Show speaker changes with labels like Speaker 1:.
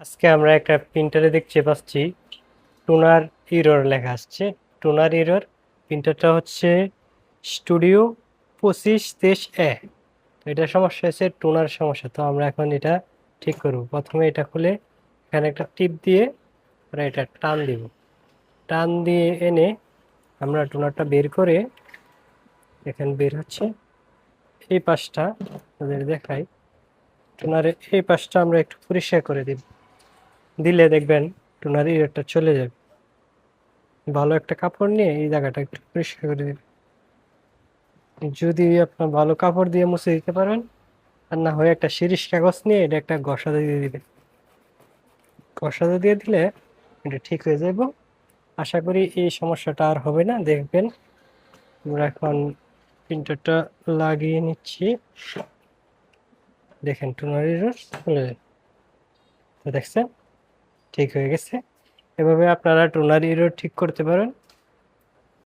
Speaker 1: আজকে আমরা একটা প্রিন্টারে দেখতে পাচ্ছি। টুনার ইরর লেখা আসছে টুনার ইরর প্রিন্টারটা হচ্ছে স্টুডিও পঁচিশ তেইশ এ এটা সমস্যা হচ্ছে টুনার সমস্যা। তো আমরা এখন এটা ঠিক করব। প্রথমে এটা খুলে এখানে একটা টিপ দিয়ে আমরা এটা টান দিব। টান দিয়ে এনে আমরা টুনারটা বের করে এখানে বের হচ্ছে। এই পাশটা তাদের দেখাই। টুনারের এই পাশটা আমরা একটু পরিষ্কার করে দিব। দিলে দেখবেন টুনার ইরেরটা চলে যাবে। ভালো একটা কাপড় নিয়ে এই জায়গাটা একটু পরিষ্কার করে দিবেন। যদি আপনার ভালো কাপড় দিয়ে মুছে দিতে পারেন আর না হয়ে একটা শিরিষ কাগজ নিয়ে এটা একটা ঘষা দিয়ে দিবেন। ঘষা দিয়ে দিলে এটা ঠিক হয়ে যাব আশা করি এই সমস্যাটা আর হবে না। দেখবেন আমরা এখন প্রিন্টারটা লাগিয়ে নিচ্ছি। দেখেন টুনারি ইরর চলে তো দেখছেন? ঠিক হয়ে গেছে। এভাবে আপনারা টুনার ইরো ঠিক করতে পারেন।